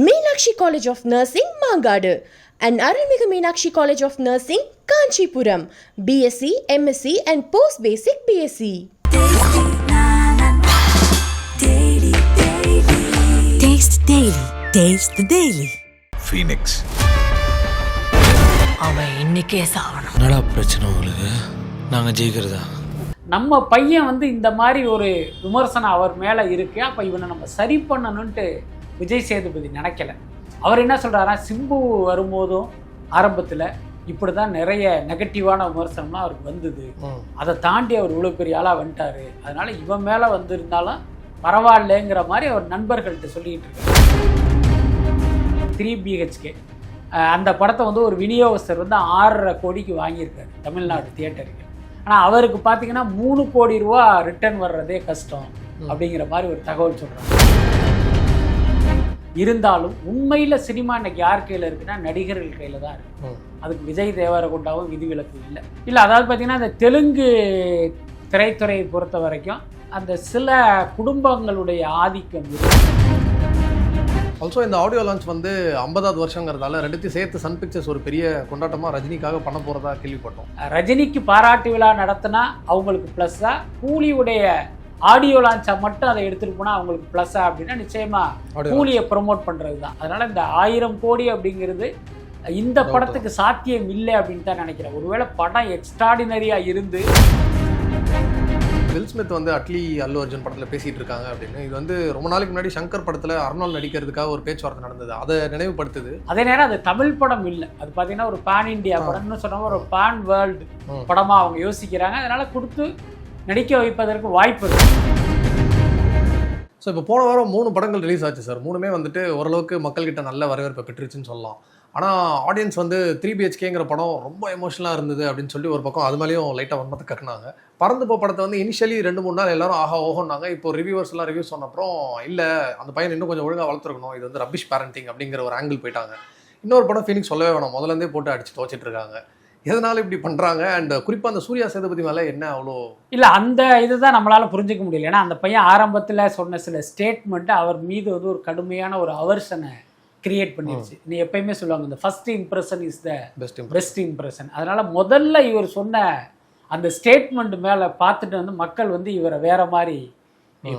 Meenakshi College of Nursing, Mangadu, and Arulmigu Meenakshi College of Nursing, Kanchipuram, BSc, MSc, and Post Basic BSc. Taste Daily. Taste the Daily. Phoenix அவன் இன்னைக்கே என்னடா பிரச்சனை உங்களுக்கு நாங்கள் ஜெயிக்கிறதா நம்ம பையன் வந்து இந்த மாதிரி ஒரு விமர்சனம் அவர் மேலே இருக்கு அப்போ இவனை நம்ம சரி பண்ணணுன்ட்டு விஜய் சேதுபதி நினைக்கல. அவர் என்ன சொல்றாரா சிம்பு வரும்போதும் ஆரம்பத்தில் இப்படி தான் நிறைய நெகட்டிவான விமர்சனம்லாம் அவருக்கு வந்தது. அதை தாண்டி அவர் இவ்வளோ பெரிய ஆளாக வந்துட்டாரு. அதனால இவன் மேலே வந்திருந்தாலும் பரவாயில்லைங்கிற மாதிரி அவர் நண்பர்கள்ட்ட சொல்லிட்டு இருக்காரு. த்ரீ பிஹெச்கே அந்த படத்தை வந்து ஒரு விநியோகஸ்தர் வந்து ஆறரை கோடிக்கு வாங்கியிருக்காரு தமிழ்நாடு தியேட்டருக்கு. ஆனால் அவருக்கு பார்த்தீங்கன்னா மூணு கோடி ரூபா ரிட்டர்ன் வர்றதே கஷ்டம் அப்படிங்கிற மாதிரி ஒரு தகவல் சொல்கிறாங்க இருந்தாலும் உண்மையில் சினிமா இன்னைக்கு யார் கையில் இருக்குன்னா நடிகர்கள் கையில் தான் இருக்கு. அதுக்கு விஜய் தேவரகுண்டாவும் விதிவிலக்கு இல்லை. இல்லை அதாவது பார்த்தீங்கன்னா இந்த தெலுங்கு திரைத்துறையை பொறுத்த வரைக்கும் அந்த சில குடும்பங்களுடைய ஆதிக்கம் இருக்கு ஆல்சோ இந்த ஆடியோ லான்ச் வந்து ஐம்பதாவது வருஷங்கிறதால ரெண்டுத்தையும் சேர்த்து சன் பிக்சர்ஸ் ஒரு பெரிய கொண்டாட்டமாக ரஜினிக்காக பண்ண போகிறதா கேள்விப்பட்டோம். ரஜினிக்கு பாராட்டு விழா நடத்தினா அவங்களுக்கு ப்ளஸ்ஸா கூலியுடைய ஆடியோ லான்ச்சை மட்டும் அதை எடுத்துட்டு போனால் அவங்களுக்கு ப்ளஸ்ஸா அப்படின்னா நிச்சயமா கூலியை ப்ரொமோட் பண்ணுறது தான் அதனால இந்த ஆயிரம் கோடி அப்படிங்கிறது இந்த படத்துக்கு சாத்தியம் இல்லை அப்படின்னு தான் நினைக்கிறேன். ஒருவேளை படம் எக்ஸ்ட்ராடினரியாக இருந்து வில் ஸ்மித் வந்து அட்லி அல்லு அர்ஜுன் படத்தில் பேசிட்டு இருக்காங்க அப்படின்னு. இது வந்து ரொம்ப நாளைக்கு முன்னாடி சங்கர் படத்தில் அர்னால் நடிக்கிறதுக்காக ஒரு பேச்சுவார்த்தை நடந்தது. அதை நினைவுபடுத்துது. அதே நேரம் அது தமிழ் படம் இல்லை. அது பார்த்தீங்கன்னா ஒரு பேன் ஆ. படம்னு சொன்னா ஒரு பேன் வேர்ல்டு. படமாக அவங்க யோசிக்கிறாங்க. அதனால கொடுத்து நடிக்க வைப்பதற்கு வாய்ப்பு ஸோ இப்போ போன வாரம் மூணு படங்கள் ரிலீஸ் ஆச்சு சார் மூணுமே வந்துட்டு ஓரளவுக்கு மக்கள்கிட்ட நல்ல வரவேற்பை பெற்றுச்சுன்னு சொல்லலாம். ஆனால் ஆடியன்ஸ் வந்து த்ரீ பிஹெச்கேங்கிற படம் ரொம்ப எமோஷனலாக இருந்தது அப்படின்னு சொல்லி ஒரு பக்கம் அது மேலேயும் லைட்டாக வன்மத்தை கக்குனாங்க பறந்து போ படத்தை வந்து இனிஷியலி ரெண்டு மூணு நாள் எல்லாரும் ஆஹா ஓஹோன்னாங்க. இப்போ ரிவ்யூவர்ஸ் எல்லாம் ரிவ்யூ சொன்னப்புறம் இல்லை அந்த பையன் இன்னும் கொஞ்சம் ஒழுங்காக வளர்த்துருக்கணும். இது வந்து ரபிஷ் பேரண்டிங் அப்படிங்கிற ஒரு ஆங்கிள் போயிட்டாங்க. இன்னொரு படம் ஃபீனிக்ஸ் சொல்லவே வேணாம். முதலேருந்தே போட்டு அடிச்சு துவச்சிட்டு இருக்காங்க. எதனால இப்படி பண்ணுறாங்க அண்ட் குறிப்பாக அந்த சூர்யா சேதுபதி மேலே என்ன அவ்வளோ இல்லை அந்த இதுதான் நம்மளால புரிஞ்சுக்க முடியல. ஏன்னா அந்த பையன் ஆரம்பத்தில் சொன்ன சில ஸ்டேட்மெண்ட் அவர் மீது வந்து ஒரு கடுமையான ஒரு அவர்ஷனை கிரியேட் பண்ணிருச்சு. நீ எப்பயுமே சொல்லுவாங்க இந்த first impression is the best best impression அதனால முதல்ல இவர் சொன்ன அந்த ஸ்டேட்மெண்ட் மேலே பார்த்துட்டு வந்து மக்கள் வந்து இவரை வேற மாதிரி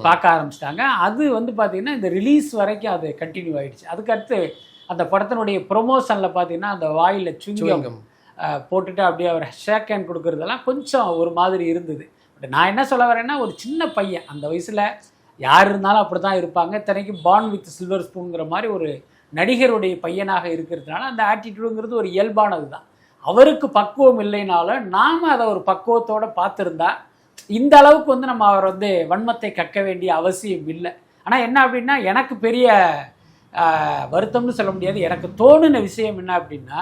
பார்க்க ஆரம்பிச்சிட்டாங்க. அது வந்து பார்த்தீங்கன்னா இந்த ரிலீஸ் வரைக்கும் அது கண்டினியூ ஆயிடுச்சு. அதுக்கடுத்து அந்த படத்தினுடைய ப்ரொமோஷனில் பார்த்தீங்கன்னா அந்த வாயில் சுங்கம் போட்டுட்டு அப்படியே அவர் ஷேக் ஹேண்ட் கொடுக்கறதெல்லாம் கொஞ்சம் ஒரு மாதிரி இருந்தது. பட் நான் என்ன சொல்ல வரேன்னா ஒரு சின்ன பையன். அந்த வயசில் யார் இருந்தாலும் அப்படி தான் இருப்பாங்க. இத்தனைக்கு பான் வித் சில்வர் ஸ்பூனுங்கிற மாதிரி ஒரு நடிகருடைய பையனாக இருக்கிறதுனால அந்த ஆட்டிடியூடுங்கிறது ஒரு இயல்பானது தான் அவருக்கு பக்குவம் இல்லைனாலும் நாம் அதை ஒரு பக்குவத்தோட பார்த்துருந்தா இந்த அளவுக்கு வந்து நம்ம அவர் வந்து வன்மத்தை கக்க வேண்டிய அவசியம் இல்லை. ஆனால் என்ன அப்படின்னா எனக்கு பெரிய வருத்தம்னு சொல்ல முடியாது. எனக்கு தோணுன விஷயம் என்ன அப்படின்னா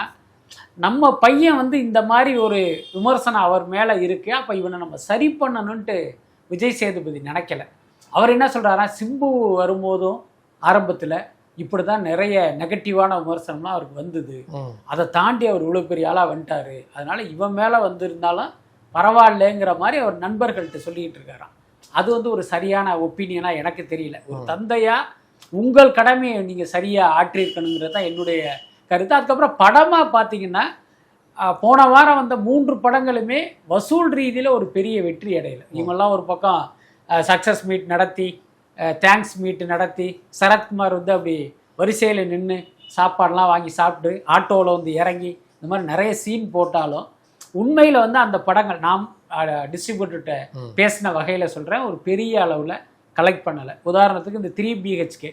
நம்ம பையன் வந்து இந்த மாதிரி ஒரு விமர்சனம் அவர் மேலே இருக்கு. அப்போ இவனை நம்ம சரி பண்ணணுன்ட்டு விஜய் சேதுபதி நினைக்கல. அவர் என்ன சொல்றாரா? சிம்பு வரும்போதும் ஆரம்பத்தில் இப்படி தான் நிறைய நெகட்டிவான விமர்சனம்லாம் அவருக்கு வந்தது. அதை தாண்டி அவர் இவ்வளோ பெரிய ஆளாக வந்துட்டாரு. அதனால இவன் மேலே வந்திருந்தாலும் பரவாயில்லைங்கிற மாதிரி அவர் நண்பர்கள்ட்ட சொல்லிட்டு இருக்காராம். அது வந்து ஒரு சரியான ஒப்பீனியனாக எனக்கு தெரியல. ஒரு தந்தையா உங்கள் கடமையை நீங்கள் சரியாக ஆற்றியிருக்கணுங்கிறது தான் என்னுடைய கருத்து. அதுக்கப்புறம் படமாக பார்த்தீங்கன்னா போன வாரம் வந்த மூன்று படங்களுமே வசூல் ரீதியில் ஒரு பெரிய வெற்றி அடையல. இவங்கெல்லாம் ஒரு பக்கம் சக்ஸஸ் மீட் நடத்தி தேங்க்ஸ் மீட் நடத்தி சரத்குமார் வந்து அப்படி வரிசையில் நின்று சாப்பாடெலாம் வாங்கி சாப்பிட்டு ஆட்டோவில் வந்து இறங்கி இந்த மாதிரி நிறைய சீன் போட்டாலும் உண்மையில் வந்து அந்த படங்கள் நாம் டிஸ்ட்ரிபியூட்டர்கிட்ட. பேசின வகையில் சொல்கிறேன் ஒரு பெரிய அளவில் கலெக்ட் பண்ணலை. உதாரணத்துக்கு இந்த த்ரீ பிஹெச்கே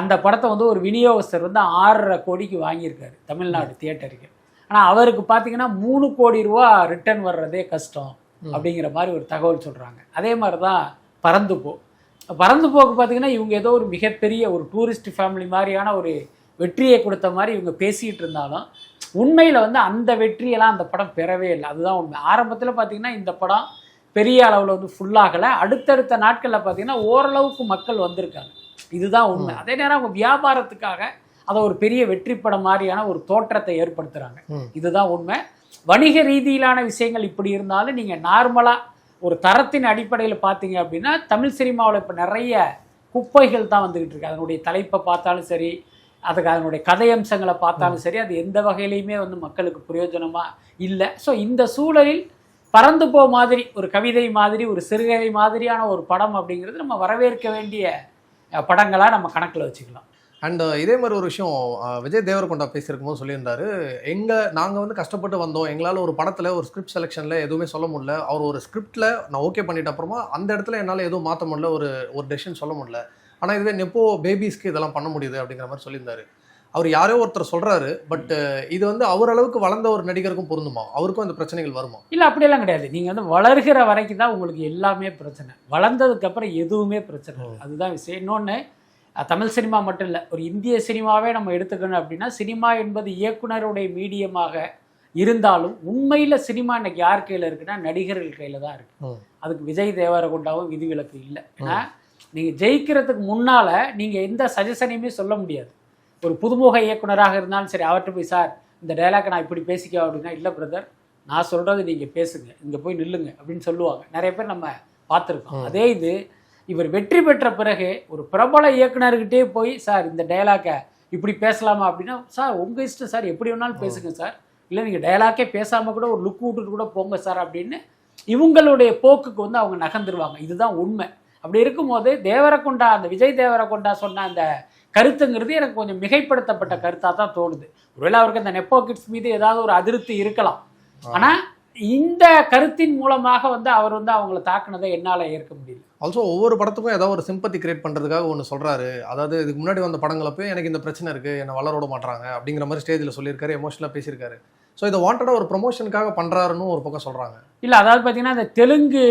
அந்த படத்தை வந்து ஒரு விநியோகஸ்தர் வந்து ஆறரை கோடிக்கு வாங்கியிருக்காரு தமிழ்நாடு தியேட்டருக்கு. ஆனால் அவருக்கு பார்த்தீங்கன்னா மூணு கோடி ரூபா ரிட்டர்ன் வர்றதே கஷ்டம் அப்படிங்கிற மாதிரி ஒரு தகவல் சொல்கிறாங்க அதே மாதிரி தான் பறந்து போ. பறந்து போக்கு பார்த்தீங்கன்னா இவங்க ஏதோ ஒரு மிகப்பெரிய ஒரு டூரிஸ்ட் ஃபேமிலி மாதிரியான ஒரு வெற்றியை கொடுத்த மாதிரி இவங்க பேசிகிட்டு இருந்தாலும் உண்மையில் வந்து அந்த வெற்றியெல்லாம் அந்த படம் பெறவே இல்லை. அதுதான் உண்மை. ஆரம்பத்தில் பார்த்தீங்கன்னா இந்த படம் பெரிய அளவில் வந்து ஃபுல்லாகலை அடுத்தடுத்த நாட்களில் பார்த்தீங்கன்னா ஓரளவுக்கு மக்கள் வந்திருக்காங்க. இதுதான் உண்மை. அதே நேரம் அவங்க வியாபாரத்துக்காக அதை ஒரு பெரிய வெற்றி படம் மாதிரியான ஒரு தோற்றத்தை ஏற்படுத்துகிறாங்க ம். இதுதான் உண்மை. வணிக ரீதியிலான விஷயங்கள் இப்படி இருந்தாலும் நீங்கள் நார்மலாக ஒரு தரத்தின் அடிப்படையில் பார்த்தீங்க அப்படின்னா தமிழ் சினிமாவில் இப்போ நிறைய குப்பைகள் தான் வந்துகிட்டு இருக்கு. அதனுடைய தலைப்பை பார்த்தாலும் சரி அதுக்கு அதனுடைய கதை அம்சங்களை பார்த்தாலும் சரி அது எந்த வகையிலையுமே வந்து மக்களுக்கு பிரயோஜனமா இல்லை. ஸோ இந்த சூழலில் பறந்து போ மாதிரி ஒரு கவிதை மாதிரி ஒரு சிறுகதை மாதிரியான ஒரு படம் அப்படிங்கிறது நம்ம வரவேற்க வேண்டிய படங்களாக நம்ம கணக்கில் வச்சுக்கலாம். அண்ட் இதே மாதிரி ஒரு விஷயம் விஜய் தேவரகொண்டா பேசியிருக்கும் போது சொல்லியிருந்தாரு. எங்கள் நாங்கள் வந்து கஷ்டப்பட்டு வந்தோம். எங்களால் ஒரு படத்தில் ஒரு ஸ்கிரிப்ட் செலெக்ஷனில் எதுவுமே சொல்ல முடியல. அவர் ஒரு ஸ்கிரிப்டில் நான் ஓகே பண்ணிட்ட அப்புறமா அந்த இடத்துல என்னால் எதுவும் மாற்ற முடியல. ஒரு ஒரு டெசிஷன் சொல்ல முடியல. ஆனால் இதுவே நெப்போ பேபிஸ்க்கு இதெல்லாம் பண்ண முடியுது அப்படிங்கிற மாதிரி சொல்லியிருந்தாரு. அவர் யாரோ ஒருத்தர் சொல்றாரு பட் இது வந்து அவர் அளவுக்கு வளர்ந்த ஒரு நடிகருக்கும் பொருந்துமா? அவருக்கும் அந்த பிரச்சனைகள் வருமா? இல்லை அப்படியெல்லாம் கிடையாது. நீங்கள் வந்து வளர்கிற வரைக்கும் தான் உங்களுக்கு எல்லாமே பிரச்சனை. வளர்ந்ததுக்கு அப்புறம் எதுவுமே பிரச்சனை அதுதான் விஷயம் இன்னொன்று தமிழ் சினிமா மட்டும் இல்லை. ஒரு இந்திய சினிமாவே நம்ம எடுத்துக்கணும் அப்படின்னா சினிமா என்பது இயக்குனருடைய மீடியமாக இருந்தாலும் உண்மையில் சினிமா இன்னைக்கு யார் கையில் இருக்குன்னா நடிகர்கள் கையில் தான் இருக்கு. ம். அதுக்கு விஜய் தேவரகொண்டாவும் விதிவிலக்கு இல்லை. ஏன்னா நீங்கள் ஜெயிக்கிறதுக்கு முன்னால் நீங்கள் எந்த சஜஷனையுமே சொல்ல முடியாது. ஒரு புதுமுக இயக்குனராக இருந்தாலும் சரி அவர்கிட்ட போய் சார் இந்த டைலாக் நான் இப்படி பேசிக்க அப்படின்னா இல்லை பிரதர் நான் சொல்கிறது நீங்கள் பேசுங்க. இங்கே போய் நில்லுங்க. அப்படின்னு சொல்லுவாங்க. நிறைய பேர் நம்ம பார்த்துருக்கோம். அதே இது இவர் வெற்றி பெற்ற பிறகு ஒரு பிரபல இயக்குனர்கிட்டே போய் சார் இந்த டைலாக்கை இப்படி பேசலாமா? அப்படின்னா சார் உங்கள் இஷ்டம் சார். எப்படி வேணாலும் பேசுங்க சார். இல்லை நீங்கள் டயலாக்கே பேசாமல் கூட ஒரு லுக் விட்டுட்டு கூட போங்க சார். அப்படின்னு இவங்களுடைய போக்குக்கு வந்து அவங்க நகர்ந்துருவாங்க. இதுதான் உண்மை. அப்படி இருக்கும்போது தேவரக்கொண்டா அந்த விஜய் தேவரக்கொண்டா சொன்ன அந்த கருத்துங்கிறது எனக்கு கொஞ்சம் மிகைப்படுத்தப்பட்ட கருத்தாக தான் தோணுது. ஒருவேளை அவருக்கு அந்த நெப்போ கிட்ஸ் மீது ஏதாவது ஒரு அதிருப்தி இருக்கலாம். ஆனால் இந்த கருத்தின் மூலமாக வந்து அவர் வந்து அவங்கள தாக்குனதை என்னால் ஏற்க முடியல. ஆல்சோ ஒவ்வொரு படத்துக்கும் ஏதாவது ஒரு சிம்பத்தி கிரியேட் பண்றதுக்காக ஒன்று சொல்றாரு. அதாவது இதுக்கு முன்னாடி வந்த படங்களை போய் எனக்கு இந்த பிரச்சனை இருக்கு என்னை வளர விட மாட்டாங்க அப்படிங்கிற மாதிரி ஸ்டேஜில் சொல்லியிருக்காரு எமோஷனலாக பேசியிருக்காரு. ஸோ இதை வாண்டடாக ஒரு ப்ரொமோஷனுக்காக பண்றாருன்னு ஒரு பக்கம் சொல்றாங்க. இல்லை அதாவது பார்த்தீங்கன்னா அந்த தெலுங்கு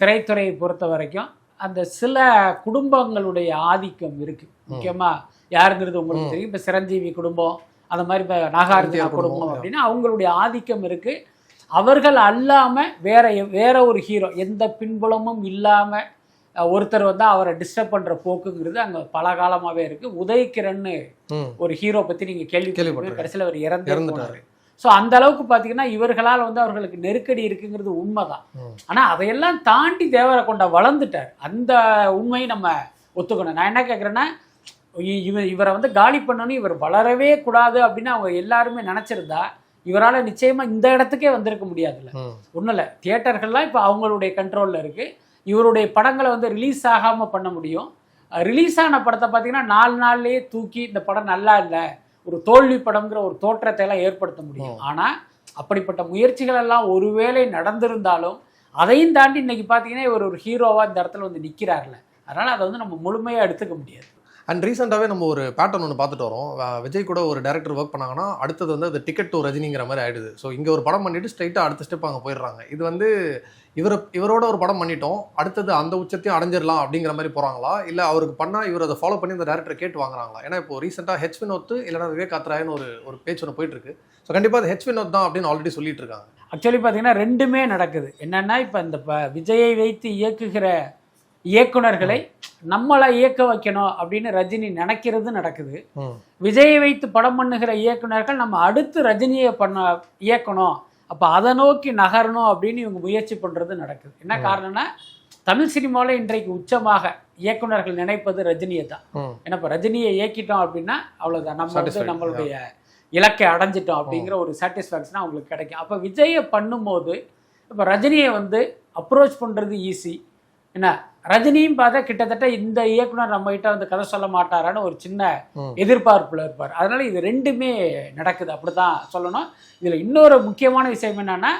திரைத்துறையை பொறுத்த வரைக்கும் அந்த சில குடும்பங்களுடைய ஆதிக்கம் இருக்கு. முக்கியமா யாருங்கிறது உங்களுக்கு. தெரியும். இப்போ சிரஞ்சீவி குடும்பம் அந்த மாதிரி இப்போ நாகார்ஜுனா குடும்பம், அப்படின்னா அவங்களுடைய ஆதிக்கம் இருக்கு. அவர்கள் அல்லாம வேற வேற ஒரு ஹீரோ எந்த பின்புலமும் இல்லாம ஒருத்தர் வந்து அவரை டிஸ்டர்ப் பண்ற போக்குங்கிறது அங்க பல காலமாவே இருக்கு. உதயகிரன்னு ஒரு ஹீரோ பத்தி நீங்க கேள்விப்பட்டிருப்பீங்க. கேள்விப்பட்டிருக்கேன். கடைசியில் அவர் இறந்து இறந்துட்டாரு. ஸோ அந்த அளவுக்கு பார்த்தீங்கன்னா இவர்களால் வந்து அவர்களுக்கு நெருக்கடி இருக்குங்கிறது உண்மைதான். ம். ஆனா அதையெல்லாம் தாண்டி தேவரை கொண்ட வளர்ந்துட்டார். அந்த உண்மையை நம்ம ஒத்துக்கணும். நான் என்ன கேட்குறேன்னா இவர் இவரை வந்து காலி பண்ணணும் இவர் வளரவே கூடாது அப்படின்னு அவங்க எல்லாருமே நினைச்சிருந்தா இவரால நிச்சயமா இந்த இடத்துக்கே வந்திருக்க முடியாதுல்ல. ஒன்றும் இல்லை. தியேட்டர்கள்லாம் இப்போ அவங்களுடைய கண்ட்ரோலில் இருக்குது இவருடைய படங்களை வந்து ரிலீஸ் ஆகாமல் பண்ண முடியும். ரிலீஸ் ஆன படத்தை பார்த்தீங்கன்னா நாலு நாள்லயே தூக்கி இந்த படம் நல்லா இல்லை. ஒரு தோல்வி படம்ங்கிற ஒரு தோற்றத்தை எல்லாம் ஏற்படுத்த முடியும். ஆனால் அப்படிப்பட்ட முயற்சிகள் எல்லாம் ஒருவேளை நடந்திருந்தாலும் அதையும் தாண்டி இன்னைக்கு பார்த்தீங்கன்னா இவர் ஒரு ஹீரோவாக இந்த இடத்துல வந்து நிற்கிறார்ல அதனால் அதை வந்து நம்ம முழுமையாக எடுத்துக்க முடியாது. அண்ட் ரீசெண்டாகவே நம்ம ஒரு பேட்டர்ன் ஒன்று பார்த்துட்டு வரோம். விஜய் கூட ஒரு டேரக்டர் ஒர்க் பண்ணாங்கன்னா அடுத்தது வந்து அது டிக்கெட் டு ரஜினிங்கிற மாதிரி ஆயிடுது. ஸோ இங்கே ஒரு படம் பண்ணிட்டு ஸ்ட்ரைட்டாக அடுத்த ஸ்டெப் அங்கே போயிடுறாங்க. இது வந்து இவர் இவரோட ஒரு படம் பண்ணிட்டோம். அடுத்தது அந்த உச்சத்தையும் அடைஞ்சிடலாம் அப்படிங்கிற மாதிரி போகிறாங்களா இல்லை அவருக்கு பண்ணால் இவர் அதை ஃபாலோ பண்ணி அந்த டேரக்டர் கேட்டு வாங்குறாங்களா? ஏன்னா இப்போ ரீசெண்டாக ஹெச் வினோத் இல்லைனா விவேக் ஆத்ராயன்னு ஒரு ஒரு பேச்சு ஒன்று போயிட்டு இருக்கு. ஸோ கண்டிப்பாக அது ஹெச் வினோத் தான் அப்படின்னு ஆல்ரெடி சொல்லிட்டு இருக்காங்க. ஆக்சுவலி பார்த்தீங்கன்னா ரெண்டுமே நடக்குது. என்னன்னா இப்போ இந்த ப- விஜயை வைத்து இயக்குகிற இயக்குனர்களை நம்மளை இயக்க வைக்கணும் அப்படின்னு ரஜினி நினைக்கிறது நடக்குது. விஜயை வைத்து படம் பண்ணுகிற இயக்குனர்கள் நம்ம அடுத்து ரஜினியை பண்ண இயக்கணும். அப்போ அதை நோக்கி நகரணும் அப்படின்னு இவங்க முயற்சி பண்ணுறது நடக்குது. என்ன காரணம்னா தமிழ் சினிமாவில் இன்றைக்கு உச்சமாக இயக்குனர்கள் நினைப்பது ரஜினியை தான். ஏன்னா இப்போ ரஜினியை இயக்கிட்டோம் அப்படின்னா அவ்வளோதான் நம்ம வந்து நம்மளுடைய இலக்கை அடைஞ்சிட்டோம் அப்படிங்கிற ஒரு சாட்டிஸ்ஃபேக்ஷன் அவங்களுக்கு கிடைக்கும். அப்போ விஜயை பண்ணும்போது இப்போ ரஜினியை வந்து அப்ரோச் பண்ணுறது ஈஸி என்ன? ரஜினியும் பார்த்தா கிட்டத்தட்ட இந்த இயக்குனர் நம்ம கிட்ட வந்து கதை சொல்ல மாட்டாரான்னு ஒரு சின்ன. எதிர்பார்ப்புல இருப்பார். அதனால இது ரெண்டுமே நடக்குது. அப்படிதான் சொல்லணும். இதுல இன்னொரு முக்கியமான விஷயம் என்னன்னா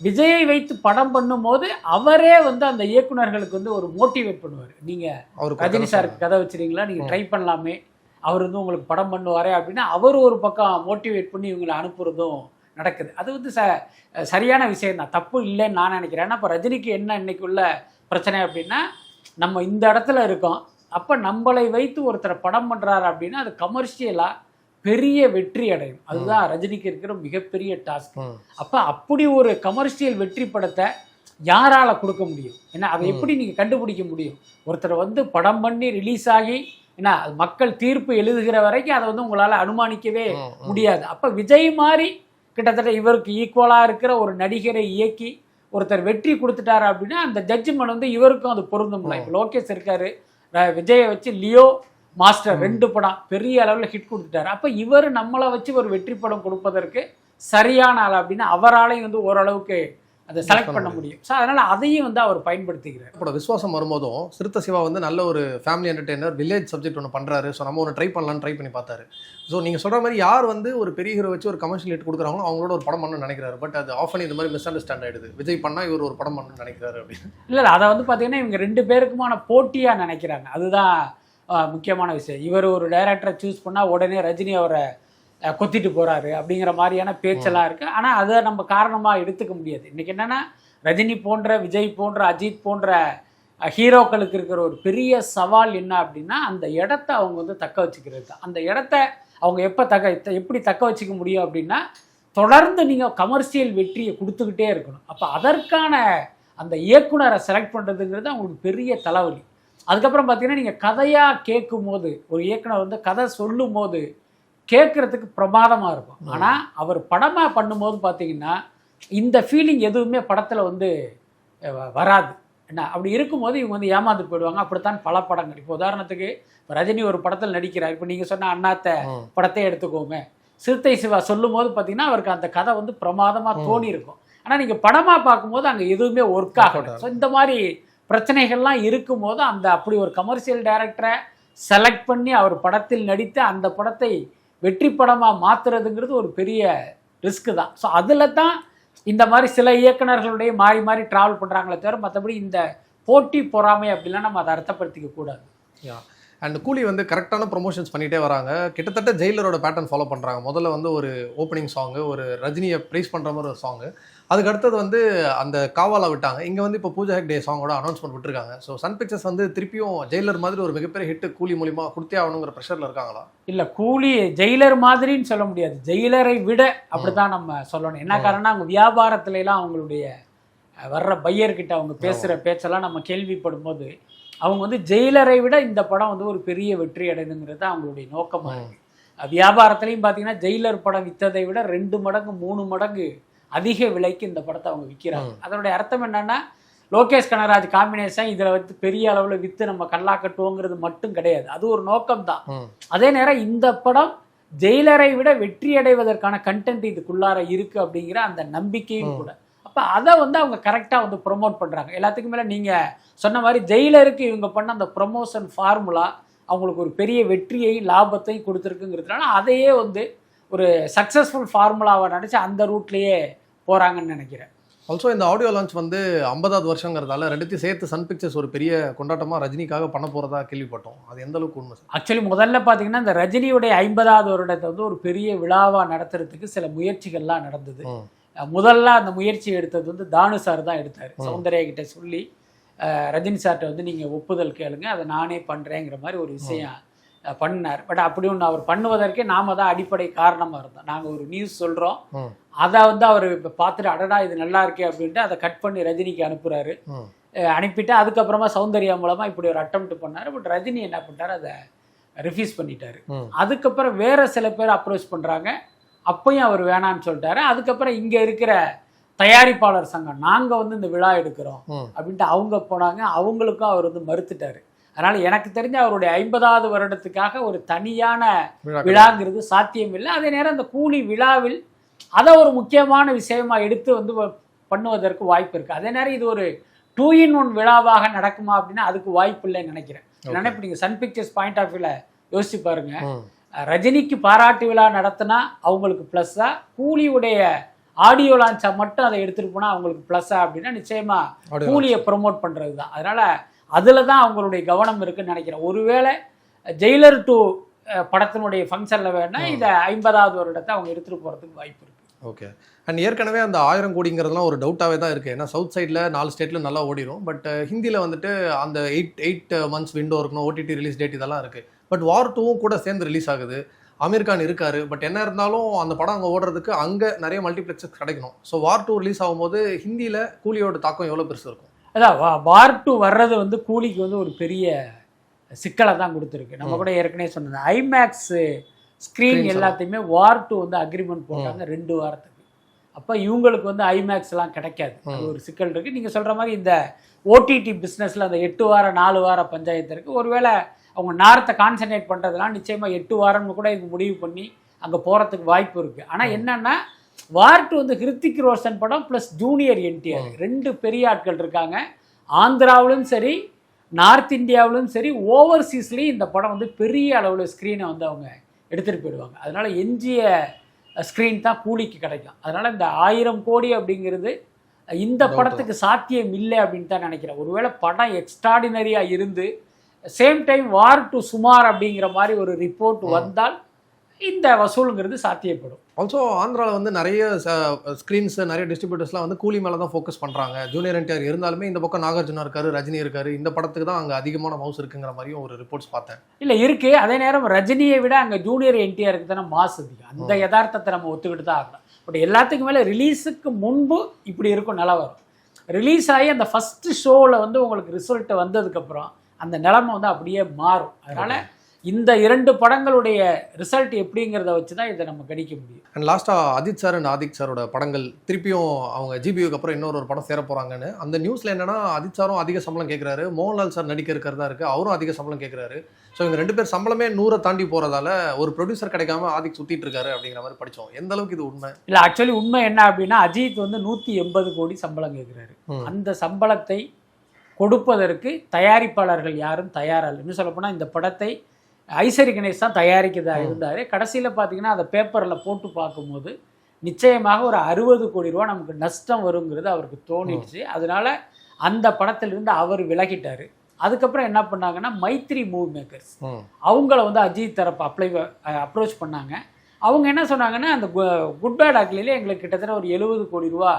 விஜயை வைத்து படம் பண்ணும்போது அவரே வந்து அந்த இயக்குனர்களுக்கு வந்து ஒரு மோட்டிவேட் பண்ணுவார். நீங்க அவருக்கு ரஜினி சாருக்கு கதை வச்சிருக்கீங்களா? நீங்கள் ட்ரை பண்ணலாமே. அவர் வந்து உங்களுக்கு படம் பண்ணுவாரே அப்படின்னா அவர் ஒரு பக்கம் மோட்டிவேட் பண்ணி இவங்களை அனுப்புறதும் நடக்குது. அது வந்து ச சரியான விஷயம் தான் தப்பு இல்லைன்னு நான் நினைக்கிறேன். ஏன்னா இப்போ ரஜினிக்கு என்ன இன்னைக்கு உள்ள பிரச்சனை அப்படின்னா நம்ம இந்த இடத்துல இருக்கோம். அப்போ நம்மளை வைத்து ஒருத்தரை படம் பண்ணுறாரு அப்படின்னா அது கமர்ஷியலாக பெரிய வெற்றி அடையும். அதுதான் ரஜினிக்கு இருக்கிற மிகப்பெரிய டாஸ்க் அப்போ அப்படி ஒரு கமர்ஷியல் வெற்றி படத்தை யாரால கொடுக்க முடியும்? ஏன்னா அதை எப்படி நீங்கள் கண்டுபிடிக்க முடியும்? ஒருத்தர் வந்து படம் பண்ணி ரிலீஸ் ஆகி ஏன்னா அது மக்கள் தீர்ப்பு எழுதுகிற வரைக்கும் அதை வந்து உங்களால் அனுமானிக்கவே. முடியாது. அப்போ விஜய் மாதிரி கிட்டத்தட்ட இவருக்கு ஈக்குவலாக இருக்கிற ஒரு நடிகரை இயக்கி ஒருத்தர் வெற்றி கொடுத்துட்டாரு அப்படின்னா அந்த ஜட்ஜ்மெண்ட் வந்து இவருக்கும் அது பொருந்தும்ல இப்போ லோகேஷ் இருக்காரு. விஜயை வச்சு லியோ மாஸ்டர் ரெண்டு படம் பெரிய அளவில் ஹிட் கொடுத்துட்டாரு. அப்போ இவர் நம்மளை வச்சு ஒரு வெற்றி படம் கொடுப்பதற்கு சரியான ஆள் அப்படின்னு அவராலையும் வந்து ஓரளவுக்கு அதை செலக்ட் பண்ண முடியும். ஸோ அதனால அதையும் வந்து அவர் பயன்படுத்திக்கிறார். இப்போ விசுவாசம் வரும்போதும் சிறுத்தை சிவா வந்து நல்ல ஒரு ஃபேமிலி என்டர்டெய்னர் வில்லேஜ் சப்ஜெக்ட் ஒன்று பண்ணுறாரு ஸோ நம்ம ஒன்று ட்ரை பண்ணலாம்னு ட்ரை பண்ணி பார்த்தாரு. ஸோ நீங்கள் சொல்கிற மாதிரி யார் வந்து ஒரு பெரிய ஹீரோ வச்சு ஒரு கமர்ஷியல் ஹிட் கொடுக்குறாங்களோ அவங்களோட ஒரு படம் பண்ணணும்னு நினைக்கிறாரு. பட் அது ஆஃபன் இந்த மாதிரி மிஸ் அண்டர்ஸ்டாண்ட் ஆயிடுது. விஜய் பண்ணால் இவர் ஒரு படம் பண்ணணும்னு நினைக்கிறாரு அப்படின்னு. இல்லை அதை வந்து பார்த்தீங்கன்னா இவங்க ரெண்டு பேருக்குமான போட்டியாக நினைக்கிறாங்க. அதுதான் முக்கியமான விஷயம். இவர் ஒரு டைரக்டரை சூஸ் பண்ணால் உடனே ரஜினி அவரை கொத்திட்டு போகிறாரு அப்படிங்கிற மாதிரியான பேச்செல்லாம் இருக்குது ஆனால் அதை நம்ம காரணமாக எடுத்துக்க முடியாது. இன்றைக்கி என்னென்னா ரஜினி போன்ற விஜய் போன்ற அஜித் போன்ற ஹீரோக்களுக்கு இருக்கிற ஒரு பெரிய சவால் என்ன அப்படின்னா அந்த இடத்த அவங்க வந்து தக்க வச்சுக்கிறது அந்த இடத்த அவங்க எப்போ தக்க எப்படி தக்க வச்சுக்க முடியும் அப்படின்னா தொடர்ந்து நீங்கள் கமர்ஷியல் வெற்றியை கொடுத்துக்கிட்டே இருக்கணும். அப்போ அதற்கான அந்த இயக்குனரை செலக்ட் பண்ணுறதுங்கிறது அவங்களுக்கு பெரிய தலைவலி. அதுக்கப்புறம் பார்த்தீங்கன்னா நீங்கள் கதையாக கேட்கும் போது ஒரு இயக்குனர் வந்து கதை சொல்லும் போது கேட்குறதுக்கு பிரமாதமாக இருக்கும். ஆனால் அவர் படமாக பண்ணும்போது பார்த்தீங்கன்னா இந்த ஃபீலிங் எதுவுமே படத்தில் வந்து வராது. என்ன அப்படி இருக்கும்போது இவங்க வந்து ஏமாந்து போயிடுவாங்க. அப்படித்தான் பல படங்கள். இப்போ உதாரணத்துக்கு ரஜினி ஒரு படத்தில் நடிக்கிறார். இப்போ நீங்கள் சொன்ன அண்ணாத்த. படத்தை எடுத்துக்கோங்க. சிறுத்தை சிவா சொல்லும் போது பார்த்தீங்கன்னா அவருக்கு அந்த கதை வந்து பிரமாதமாக தோணி இருக்கும் ஆனால் நீங்கள் படமாக பார்க்கும்போது அங்கே எதுவுமே ஒர்க் ஆகல. ஸோ இந்த மாதிரி பிரச்சனைகள்லாம் இருக்கும்போது அந்த அப்படி ஒரு கமர்ஷியல் டைரக்டரை செலக்ட் பண்ணி அவர் படத்தில் நடித்து அந்த படத்தை வெற்றி படமாக மாற்றுறதுங்கிறது ஒரு பெரிய ரிஸ்க்கு தான். ஸோ அதில் தான் இந்த மாதிரி சில இயக்குனர்களுடைய மாறி மாறி ட்ராவல் பண்ணுறாங்களே தவிர மற்றபடி இந்த போட்டி பொறாமை அப்படிலாம் நம்ம அதை அர்த்தப்படுத்திக்க கூடாது. அண்ட் கூலி வந்து கரெக்டான ப்ரொமோஷன்ஸ் பண்ணிட்டே வராங்க. கிட்டத்தட்ட ஜெயிலரோட பேட்டர்ன் ஃபாலோ பண்ணுறாங்க முதல்ல வந்து ஒரு ஓப்பனிங் சாங்கு ஒரு ரஜினியை ப்ரைஸ் பண்ணுற மாதிரி ஒரு சாங்கு அதுக்கு அடுத்தது வந்து அந்த காவாலா விட்டாங்க. இங்கே வந்து இப்போ பூஜா ஹெக்டே சாங்கோட அனௌன்ஸ்மெண்ட் விட்டுருக்காங்க. ஸோ சன் பிக்சர்ஸ் வந்து திருப்பியும் ஜெயிலர் மாதிரி ஒரு மிகப்பெரிய ஹிட் கூலி மூலியமா கொடுத்தே ஆகணுங்கிற ப்ரெஷரில் இருக்காங்களா? இல்லை கூலி ஜெயிலர் மாதிரின்னு சொல்ல முடியாது. ஜெயிலரை விட அப்படிதான் நம்ம சொல்லணும். என்ன காரணம்னா அவங்க வியாபாரத்துல எல்லாம் அவங்களுடைய வர்ற பையர்கிட்ட அவங்க பேசுகிற பேச்செல்லாம் நம்ம கேள்விப்படும் போது அவங்க வந்து ஜெயிலரை விட இந்த படம் வந்து ஒரு பெரிய வெற்றி அடைதுங்கிறது அவங்களுடைய நோக்கமாக இருக்கு. அஹ், வியாபாரத்துலையும் பார்த்தீங்கன்னா ஜெயிலர் படம் விற்றதை விட ரெண்டு மடங்கு மூணு மடங்கு அதிக விலைக்கு இந்த படத்தை அவங்க விற்கிறாங்க அதனுடைய அர்த்தம் என்னன்னா லோகேஷ் கனகராஜ் காம்பினேஷன் இதில் வந்து பெரிய அளவில் விற்று நம்ம கல்லா கட்டுவோங்கிறது மட்டும் கிடையாது. அது ஒரு நோக்கம் தான் ம். அதே நேரம் இந்த படம் ஜெயிலரை விட வெற்றி அடைவதற்கான கண்டென்ட் இதுக்குள்ளார இருக்கு அப்படிங்கிற அந்த நம்பிக்கையும் கூட. அப்ப அதை வந்து அவங்க கரெக்டா வந்து ப்ரொமோட் பண்றாங்க. எல்லாத்துக்கும் மேல நீங்க சொன்ன மாதிரி ஜெயிலருக்கு இவங்க பண்ண அந்த ப்ரொமோஷன் ஃபார்முலா அவங்களுக்கு ஒரு பெரிய வெற்றியையும் லாபத்தையும் கொடுத்துருக்குங்கிறதுனால அதையே வந்து ஒரு சக்ஸஸ்ஃபுல் ஃபார்முலாவை நினைச்சு அந்த ரூட்லயே போறாங்கன்னு நினைக்கிறேன். ஆல்சோ இந்த ஆடியோ லான்ச் வந்து ஐம்பதாவது வருஷங்கிறதால ரெண்டுத்தையும் சேர்த்து சன் பிக்சர்ஸ் ஒரு பெரிய கொண்டாட்டமாக ரஜினிக்காக பண்ண போகிறதா கேள்விப்பட்டோம். அது எந்த அளவுக்கு உண்மை ஆக்சுவலி முதல்ல பார்த்தீங்கன்னா இந்த ரஜினியுடைய ஐம்பதாவது வருடத்தை வந்து ஒரு பெரிய விழாவாக நடத்துறதுக்கு சில முயற்சிகள்லாம் நடந்தது. முதல்ல அந்த முயற்சி எடுத்தது வந்து தானு சார் தான் எடுத்தார். சௌந்தர்யா கிட்ட சொல்லி ரஜினி சார்கிட்ட வந்து நீங்கள் ஒப்புதல் கேளுங்க அதை நானே பண்ணுறேங்கிற மாதிரி ஒரு விஷயம் பண்ணார். பட் அப்படி ஒன்று அவர் பண்ணுவதற்கே நாம தான் அடிப்படை காரணமாக இருந்தோம். நாங்கள் ஒரு நியூஸ் சொல்கிறோம். அதை வந்து அவர் இப்போ பார்த்துட்டு அடடா இது நல்லா இருக்கே அப்படின்ட்டு அதை கட் பண்ணி ரஜினிக்கு அனுப்புகிறாரு. அனுப்பிட்டு அதுக்கப்புறமா சௌந்தர்யா மூலமாக இப்படி ஒரு அட்டம்ப்ட் பண்ணார். பட் ரஜினி என்ன பண்ணிட்டாரு அதை ரிஃப்யூஸ் பண்ணிட்டாரு. அதுக்கப்புறம் வேற சில பேர் அப்ரோச் பண்ணுறாங்க அப்பயும் அவர் வேணான்னு சொல்லிட்டாரு. அதுக்கப்புறம் இங்கே இருக்கிற தயாரிப்பாளர் சங்கம் நாங்கள் வந்து இந்த விழா எடுக்கிறோம். அப்படின்ட்டு அவங்க போனாங்க. அவங்களுக்கும் அவர் வந்து மறுத்துட்டாரு. அதனால எனக்கு தெரிஞ்ச அவருடைய ஐம்பதாவது வருடத்துக்காக ஒரு தனியான விழா விழாங்கிறது சாத்தியம் இல்லை அதே நேரம் அந்த கூலி விழாவில் அதை ஒரு முக்கியமான விஷயமா எடுத்து வந்து பண்ணுவதற்கு வாய்ப்பு இருக்கு. அதே நேரம் இது ஒரு டூ இன் ஒன் விழாவாக நடக்குமா அப்படின்னா அதுக்கு வாய்ப்பு இல்லைன்னு நினைக்கிறேன். ஏன்னா இப்போ நீங்கள் சன் பிக்சர்ஸ் பாயிண்ட் ஆஃப் வியூல யோசிச்சு பாருங்க. ரஜினிக்கு பாராட்டு விழா நடத்தினா அவங்களுக்கு ப்ளஸ்ஸா கூலியுடைய ஆடியோ லான்ச்சா மட்டும் அதை எடுத்துட்டு போனா அவங்களுக்கு ப்ளஸ்ஸா அப்படின்னா நிச்சயமா Audio கூலியை ப்ரொமோட் பண்றது தான் அதனால அதுல தான் அவங்களுடைய கவனம் இருக்குன்னு நினைக்கிறேன். ஒருவேளை ஜெயிலர் டூ படத்தினுடைய ஃபங்க்ஷன்ல வேணா இதை ஐம்பதாவது வருடத்தை அவங்க எடுத்துட்டு போறதுக்கு வாய்ப்பு இருக்கு. ஓகே அண்ட் ஏற்கனவே அந்த ஆயிரம் கோடிங்கிறதுலாம் ஒரு டவுட்டாகவே தான் இருக்குது ஏன்னா சவுத் சைடில் நாலு ஸ்டேட்டில் நல்லா ஓடிடும் பட் ஹிந்தியில் வந்துட்டு அந்த எயிட் எயிட் மந்த்ஸ் விண்டோ இருக்கணும் ஓடிடி ரிலீஸ் டேட் இதெல்லாம் இருக்குது பட் வார் டூவும் கூட சேர்ந்து ரிலீஸ் ஆகுது. அமீர் கான் இருக்காரு பட் என்ன இருந்தாலும் அந்த படம் அங்கே ஓடுறதுக்கு அங்கே நிறைய மல்டிப்ளெக்ஸஸ் கிடைக்கணும். ஸோ வார் டூ ரிலீஸ் ஆகும்போது ஹிந்தியில் கூலியோட தாக்கம் எவ்வளோ பெருசு இருக்கும்? அதான் வார் டூ வர்றது வந்து கூலிக்கு வந்து ஒரு பெரிய சிக்கலை தான் கொடுத்துருக்கு. நம்ம கூட ஏற்கனவே சொன்னது. ஐமேக்ஸ் ஸ்க்ரீன் எல்லாத்தையுமே வார் டூ வந்து அக்ரிமெண்ட் போட்டாங்க ரெண்டு வாரத்துக்கு. அப்போ இவங்களுக்கு வந்து ஐமேக்ஸ் எல்லாம் கிடைக்காது. அது ஒரு சிக்கல் இருக்கு. நீங்க சொல்ற மாதிரி இந்த ஓடிடி பிஸ்னஸ்ல அந்த எட்டு வார நாலு வார பஞ்சாயத்து இருக்கு. ஒருவேளை அவங்க நார்த்தை கான்சென்ட்ரேட் பண்ணுறதுலாம் நிச்சயமாக எட்டு வாரம்னு கூட இது முடிவு பண்ணி அங்கே போகிறதுக்கு வாய்ப்பு இருக்குது ஆனால் என்னென்னா வார்ட்டு வந்து ஹிருத்திக் ரோஷன் படம் ப்ளஸ் ஜூனியர் என்டிஆர். ரெண்டு பெரிய ஆட்கள் இருக்காங்க. ஆந்திராவிலும் சரி நார்த் இந்தியாவிலும் சரி ஓவர்சீஸ்லேயும் இந்த படம் வந்து பெரிய அளவில் ஸ்க்ரீனை வந்து அவங்க எடுத்துகிட்டு போயிடுவாங்க. அதனால் எஞ்சிய ஸ்க்ரீன் தான் கூலிக்கு கிடைக்கும். அதனால் இந்த ஆயிரம் கோடி அப்படிங்கிறது இந்த படத்துக்கு சாத்தியம் இல்லை அப்படின்னு தான் நினைக்கிறேன். ஒருவேளை படம் எக்ஸ்ட்ராடினரியாக இருந்து சேம் டைம் வார் டு சுமார் அப்படிங்கிற மாதிரி ஒரு ரிப்போர்ட் வந்தால் இந்த வசூலுங்கிறது சாத்தியப்படும். ஆல்சோ ஆந்திராவில் வந்து நிறைய ஸ்க்ரீன்ஸ் நிறைய டிஸ்ட்ரிபியூட்டர்ஸ்லாம் வந்து கூலி மேலே தான் ஃபோக்கஸ் பண்ணுறாங்க ஜூனியர் என்டிஆர் இருந்தாலுமே இந்த பக்கம் நாகார்ஜுனா இருக்காரு ரஜினி இருக்காரு இந்த படத்துக்கு தான் அங்கே அதிகமான மவுஸ் இருக்குங்கிற மாதிரியும் ஒரு ரிப்போர்ட்ஸ் பார்த்தேன். இல்லை இருக்கு. அதே நேரம் ரஜினியை விட அங்கே ஜூனியர் என்டிஆருக்கு தானே மாஸ் அதிகம். அந்த யதார்த்தத்தை நம்ம ஒத்துக்கிட்டு தான் ஆகணும். பட் எல்லாத்துக்கும் மேலே ரிலீஸுக்கு முன்பு இப்படி இருக்கும் நிலவரம். ரிலீஸ் ஆகி அந்த ஃபஸ்ட்டு ஷோவில் வந்து உங்களுக்கு ரிசல்ட் வந்ததுக்கப்புறம் அந்த நிலைமை வந்து அப்படியே மாறும். அதனால் இந்த இரண்டு படங்களுடைய ரிசல்ட் எப்படிங்கிறத வச்சு தான் இதை நம்ம கணிக்க முடியும். அண்ட் லாஸ்ட்டாக அஜித் சார் அண்ட் ஆதிக் சாரோட படங்கள் திருப்பியும் அவங்க ஜிபியூக்கு அப்புறம் இன்னொரு ஒரு படம் சேர போகிறாங்கன்னு அந்த நியூஸில் என்னன்னா அஜித் சாரும் அதிக சம்பளம் கேட்குறாரு மோகன்லால் சார் நடிக்க இருக்கிறதா இருக்குது அவரும் அதிக சம்பளம் கேட்குறாரு ஸோ இவங்க ரெண்டு பேர் சம்பளமே நூறை தாண்டி போகிறதால ஒரு ப்ரொடியூசர் கிடைக்காம ஆதிக் சுற்றிட்டு இருக்காரு அப்படிங்கிற மாதிரி படித்தோம் எந்த அளவுக்கு இது உண்மை? இல்லை ஆக்சுவலி உண்மை என்ன அப்படின்னா அஜித் வந்து நூற்றி எண்பது கோடி சம்பளம் கேட்குறாரு. அந்த சம்பளத்தை கொடுப்பதற்கு தயாரிப்பாளர்கள் யாரும் தயாரா இன்னும் சொல்லப்போனால் இந்த படத்தை ஐசரி கணேஷ் தான் தயாரிக்கிறதா இருந்தார். கடைசியில் பார்த்தீங்கன்னா அதை பேப்பரில் போட்டு பார்க்கும்போது நிச்சயமாக ஒரு அறுபது கோடி ரூபா நமக்கு நஷ்டம் வருங்கிறது அவருக்கு தோணிடுச்சு. அதனால அந்த படத்திலிருந்து அவர் விலகிட்டார். அதுக்கப்புறம் என்ன பண்ணாங்கன்னா மைத்ரி மூவி மேக்கர்ஸ் அவங்கள வந்து அஜித் தரப்பு அப்ளை அப்ரோச் பண்ணாங்க. அவங்க என்ன சொன்னாங்கன்னா அந்த குட் பேட் அக்லிலே எங்களுக்கு கிட்டத்தட்ட ஒரு எழுபது கோடி ரூபா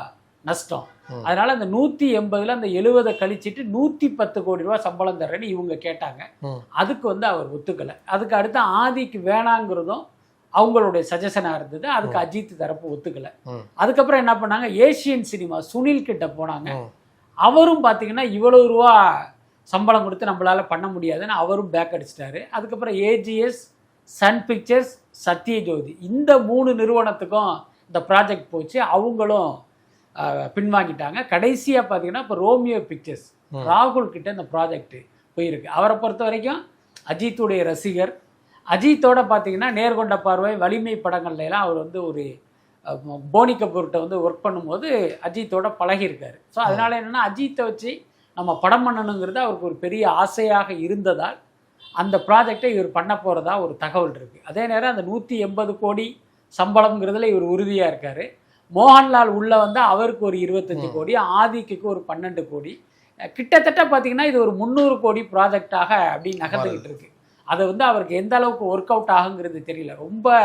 நஷ்டம். அதனால அந்த நூற்றி எண்பதுல அந்த எழுபதை கழிச்சிட்டு நூற்றி பத்து கோடி ரூபா சம்பளம் தரேன்னு இவங்க கேட்டாங்க. அதுக்கு வந்து அவர் ஒத்துக்கலை. அதுக்கு அடுத்து ஆதிக்கு வேணாங்கிறதும் அவங்களுடைய சஜஷனாக இருந்தது. அதுக்கு அஜித் தரப்பு ஒத்துக்கலை. அதுக்கப்புறம் என்ன பண்ணாங்க? ஏஷியன் சினிமா சுனில் கிட்ட போனாங்க. அவரும் பார்த்தீங்கன்னா இவ்வளவு ரூபா சம்பளம் கொடுத்து நம்மளால பண்ண முடியாதுன்னு அவரும் பேக் அடிச்சிட்டாரு. அதுக்கப்புறம் ஏஜிஎஸ் சன் பிக்சர்ஸ் சத்யஜோதி. இந்த மூணு நிறுவனத்துக்கும் இந்த ப்ராஜெக்ட் போச்சு. அவங்களும் பின்வாங்கிட்டாங்க. கடைசியாக பார்த்தீங்கன்னா இப்போ ரோமியோ பிக்சர்ஸ். ராகுல் கிட்ட இந்த ப்ராஜெக்ட் போயிருக்கு. அவரை பொறுத்த வரைக்கும் அஜித்துடைய ரசிகர். அஜித்தோட பார்த்தீங்கன்னா நேர்கொண்ட பார்வை வலிமை படங்கள்ல எல்லாம் அவர் வந்து ஒரு போனி கபூர்கிட்ட வந்து ஒர்க் பண்ணும்போது அஜித்தோட பழகியிருக்காரு. ஸோ அதனால என்னன்னா அஜித்தை வச்சு நம்ம படம் பண்ணணுங்கிறது அவருக்கு ஒரு பெரிய ஆசையாக இருந்ததால் அந்த ப்ராஜெக்டை இவர் பண்ண போகிறதா ஒரு தகவல் இருக்குது அதே நேரம் அந்த நூற்றி எண்பது கோடி சம்பளம்ங்கிறதுல இவர் உறுதியாக இருக்கார். மோகன்லால் உள்ள வந்து அவருக்கு ஒரு இருபத்தஞ்சு கோடி ஆதிக்கு ஒரு பன்னெண்டு கோடி. கிட்டத்தட்ட பார்த்தீங்கன்னா இது ஒரு முந்நூறு கோடி ப்ராஜெக்டாக அப்படி நகர்ந்துக்கிட்டு இருக்கு. அது வந்து அவருக்கு எந்த அளவுக்கு ஒர்க் அவுட் ஆகுங்கிறது தெரியல. ரொம்ப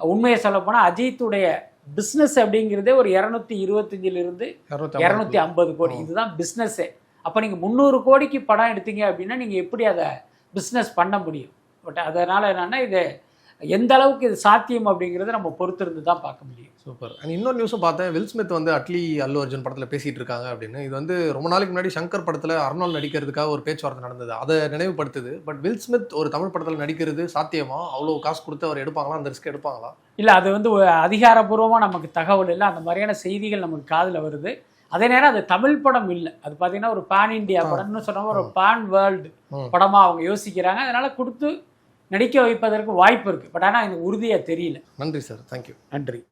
உண்மையை சொல்லப்போனால் அஜித்துடைய பிஸ்னஸ் அப்படிங்கிறதே ஒரு இரநூத்தி இருபத்தஞ்சிலிருந்து இரநூத்தி ஐம்பது கோடி. இதுதான் பிஸ்னஸ்ஸே அப்போ நீங்கள் முந்நூறு கோடிக்கு படம் எடுத்தீங்க அப்படின்னா நீங்கள் எப்படி அதை பிஸ்னஸ் பண்ண முடியும்? பட் அதனால் என்னென்னா இது எந்த அளவுக்கு இது சாத்தியம் அப்படிங்கிறத நம்ம பொறுத்திருந்து தான் பார்க்க முடியும். சூப்பர். அண்ட் இன்னொரு நியூஸும் பார்த்தேன். வில் ஸ்மித் வந்து அட்லி அல்லு அர்ஜுன் படத்தில் பேசிட்டு இருக்காங்க அப்படின்னு. இது வந்து ரொம்ப நாளைக்கு முன்னாடி சங்கர் படத்தில் அர்னால் நடிக்கிறதுக்காக ஒரு பேச்சுவார்த்தை நடந்தது. அதை நினைவுபடுத்துது. பட் வில் ஸ்மித் ஒரு தமிழ் படத்தில் நடிக்கிறது சாத்தியமா? அவ்வளோ காசு கொடுத்து அவர் எடுப்பாங்களா? அந்த ரிஸ்க் எடுப்பாங்களா? இல்லை அது வந்து அதிகாரப்பூர்வமாக நமக்கு தகவல் இல்லை. அந்த மாதிரியான செய்திகள் நமக்கு காதில் வருது. அதே நேரம் அது தமிழ் படம் இல்லை. அது பார்த்தீங்கன்னா ஒரு பேன் இந்தியா. படம்னு சொன்னாங்க ஒரு பேன் வேர்ல்டு. படமாக அவங்க யோசிக்கிறாங்க. அதனால கொடுத்து நடிக்க வைப்பதற்கு வாய்ப்பு இருக்குது பட் ஆனால் எனக்கு உறுதியாக தெரியல. நன்றி சார். தேங்க்யூ நன்றி.